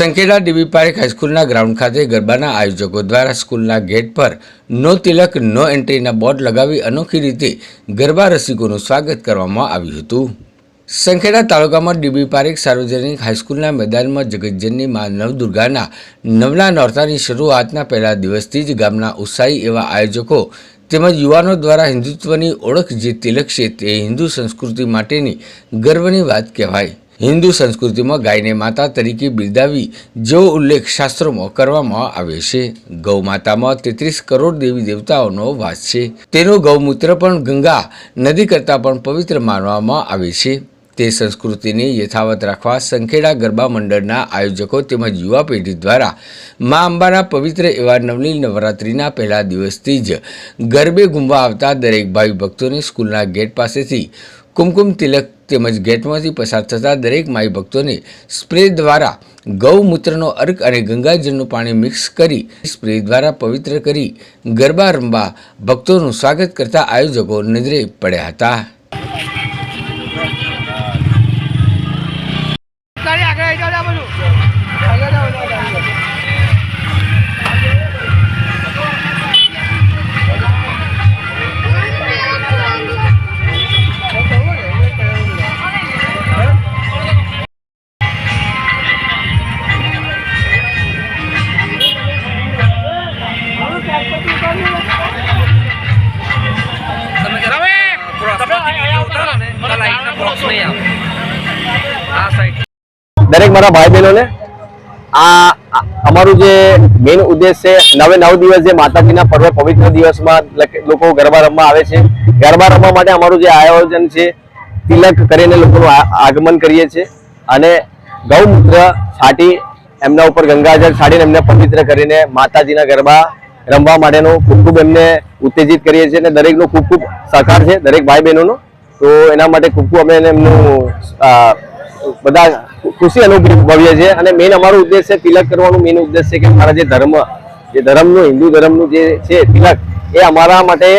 Sankheda DB Parekh હાઈસ્કૂલના ground ખાતે ગરબાના આયોજકો દ્વારા સ્કૂલના ગેટ પર નો તિલક, નો એન્ટ્રીના બોર્ડ લગાવી અનોખી રીતે ગરબા રસિકોનું સ્વાગત કરવામાં આવ્યું હતું. સંખેડા તાલુકામાં ડીબી પારેખ સાર્વજનિક હાઈસ્કૂલના મેદાનમાં જગતજનની મા નવદુર્ગાના નવલા નોરતાની શરૂઆતના પહેલા દિવસથી જ ગામના ઉત્સાહી એવા આયોજકો તેમજ યુવાનો દ્વારા હિન્દુત્વની ઓળખ જે તિલક છે તે હિન્દુ સંસ્કૃતિ માટેની ગર્વની વાત કહેવાય. હિન્દુ સંસ્કૃતિમાં ગાયને માતા તરીકે બિરદાવી જેવો ઉલ્લેખ શાસ્ત્રોમાં કરવામાં આવે છે. ગૌ માતામાં તેત્રીસ કરોડ દેવી દેવતાઓનો વાસ છે. તેનું ગૌમૂત્ર પણ ગંગા નદી કરતાં પણ પવિત્ર માનવામાં આવે છે. તે સંસ્કૃતિને યથાવત રાખવા સંખેડા ગરબા મંડળના આયોજકો તેમજ યુવા પેઢી દ્વારા મા અંબાના પવિત્ર એવા નવલી નવરાત્રિના પહેલા દિવસથી જ ગરબે ઘૂમવા આવતા દરેક ભાઈ ભક્તોને સ્કૂલના ગેટ પાસેથી કુમકુમ તિલક તેમજ ગેટમાંથી પસાર થતા દરેક માઈ ભક્તોને સ્પ્રે દ્વારા ગૌમૂત્રનો અર્ક અને ગંગાજળનું પાણી મિક્સ કરી સ્પ્રે દ્વારા પવિત્ર કરી ગરબા રમવા ભક્તોનું સ્વાગત કરતા આયોજકો નજરે પડ્યા હતા. દરેક મારા ભાઈ બહેનોને આ અમારું જે મેઇન ઉદ્દેશ છે, નવે નવ દિવસ જે માતાજીના પર્વ પવિત્ર દિવસમાં લોકો ગરબા રમવા આવે છે. ગરબા રમવા માટે અમારું જે આયોજન છે, તિલક કરીને લોકોનું આગમન કરીએ છીએ. અને ગૌમૂત્ર છાંટી એમના ઉપર ગંગાજળ છાડીને એમને પવિત્ર કરીને માતાજીના ગરબા રમવા માટેનું ખૂબ ખૂબ એમને ઉત્તેજિત કરીએ છીએ અને દરેકનો ખૂબ ખૂબ સહકાર છે, દરેક ભાઈ બહેનોનો તો એના માટે ખૂબ ખૂબ અમે એમનું બધા ખુશી અનુભવીએ છીએ. અને મેઇન અમારો ઉદ્દેશ છે તિલક કરવાનું. મેઇન ઉદ્દેશ છે કે અમારા જે ધર્મ, જે ધર્મનું, હિન્દુ ધર્મનું જે છે તિલક, એ અમારા માટે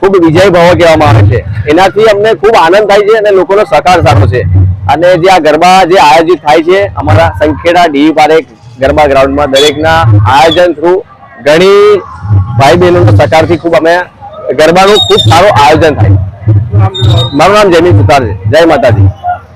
ખૂબ વિજય ભાવ કહેવામાં આવે છે. એનાથી અમને ખૂબ આનંદ થાય છે અને લોકોનો સહકાર સારો છે. અને જે આ ગરબા જે આયોજિત થાય છે, અમારા સંખેડા ડી પારેખ ગરબા ગ્રાઉન્ડમાં દરેકના આયોજન થ્રુ ઘણી ભાઈ બહેનોના સહકારથી ખૂબ અમે ગરબાનું ખૂબ સારું આયોજન થાય. મારું નામ જયમી સુતાર છે. જય માતાજી.